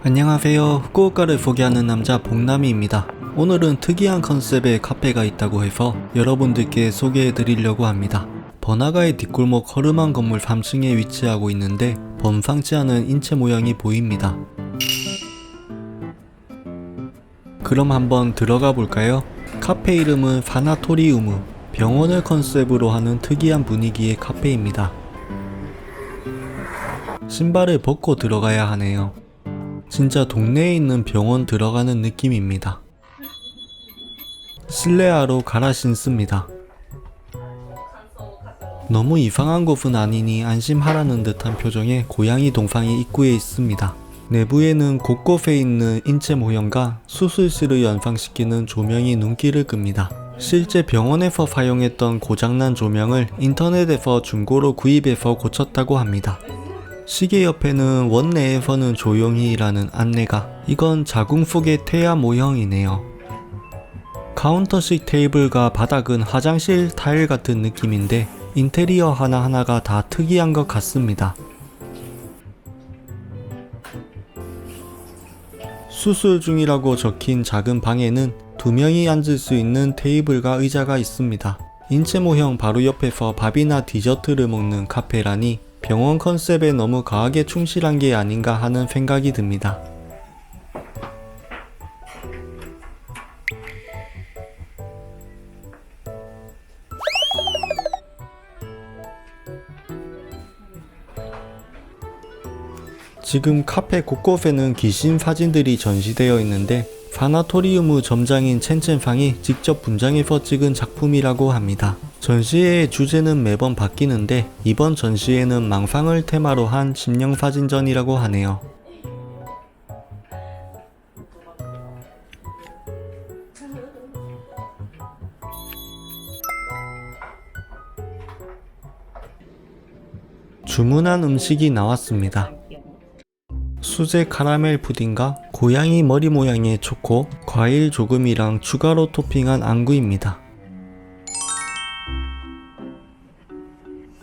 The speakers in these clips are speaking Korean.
안녕하세요. 후쿠오카를 소개하는 남자 복남이입니다. 오늘은 특이한 컨셉의 카페가 있다고 해서 여러분들께 소개해 드리려고 합니다. 번화가의 뒷골목 허름한 건물 3층에 위치하고 있는데 범상치 않은 인체 모양이 보입니다. 그럼 한번 들어가 볼까요? 카페 이름은 파나토리우무. 병원을 컨셉으로 하는 특이한 분위기의 카페입니다. 신발을 벗고 들어가야 하네요. 진짜 동네에 있는 병원 들어가는 느낌입니다. 실내화로 갈아 신습니다. 너무 이상한 곳은 아니니 안심하라는 듯한 표정의 고양이 동상이 입구에 있습니다. 내부에는 곳곳에 있는 인체 모형과 수술실을 연상시키는 조명이 눈길을 끕니다. 실제 병원에서 사용했던 고장난 조명을 인터넷에서 중고로 구입해서 고쳤다고 합니다. 시계 옆에는 원내에서는 조용히라는 안내가 이건 자궁 속의 태아 모형이네요. 카운터식 테이블과 바닥은 화장실 타일 같은 느낌인데 인테리어 하나하나가 다 특이한 것 같습니다. 수술 중이라고 적힌 작은 방에는 두 명이 앉을 수 있는 테이블과 의자가 있습니다. 인체 모형 바로 옆에서 밥이나 디저트를 먹는 카페라니 병원 컨셉에 너무 과하게 충실한 게 아닌가 하는 생각이 듭니다. 지금 카페 곳곳에는 귀신 사진들이 전시되어 있는데 파나토리우무 점장인 첸첸팡이 직접 분장해서 찍은 작품이라고 합니다. 전시회의 주제는 매번 바뀌는데 이번 전시회는 망상을 테마로 한 심령 사진전이라고 하네요. 주문한 음식이 나왔습니다. 수제 카라멜 푸딩과 고양이 머리 모양의 초코, 과일 조금이랑 추가로 토핑한 앙구입니다.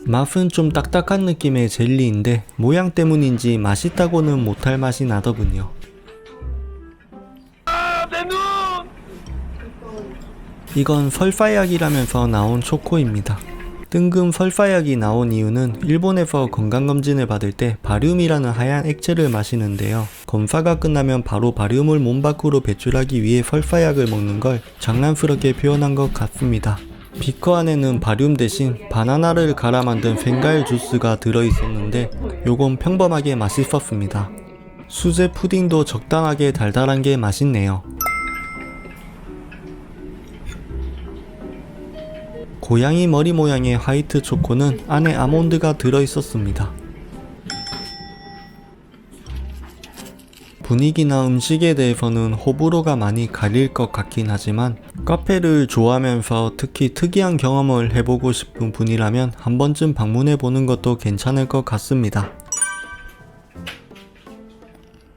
맛은 좀 딱딱한 느낌의 젤리인데 모양 때문인지 맛있다고는 못할 맛이 나더군요. 이건 설사약이라면서 나온 초코입니다. 뜬금 설사약이 나온 이유는 일본에서 건강검진을 받을 때 바륨이라는 하얀 액체를 마시는데요. 검사가 끝나면 바로 바륨을 몸 밖으로 배출하기 위해 설사약을 먹는 걸 장난스럽게 표현한 것 같습니다. 비커 안에는 바륨 대신 바나나를 갈아 만든 펜갈 주스가 들어있었는데 요건 평범하게 맛있었습니다. 수제 푸딩도 적당하게 달달한 게 맛있네요. 고양이 머리 모양의 화이트 초코는 안에 아몬드가 들어있었습니다. 분위기나 음식에 대해서는 호불호가 많이 갈릴 것 같긴 하지만 카페를 좋아하면서 특히 특이한 경험을 해보고 싶은 분이라면 한 번쯤 방문해 보는 것도 괜찮을 것 같습니다.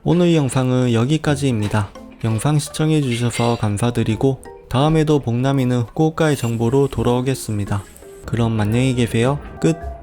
오늘 영상은 여기까지입니다. 영상 시청해주셔서 감사드리고 다음에도 복남이는 후쿠오카의 정보로 돌아오겠습니다. 그럼 안녕히 계세요. 끝.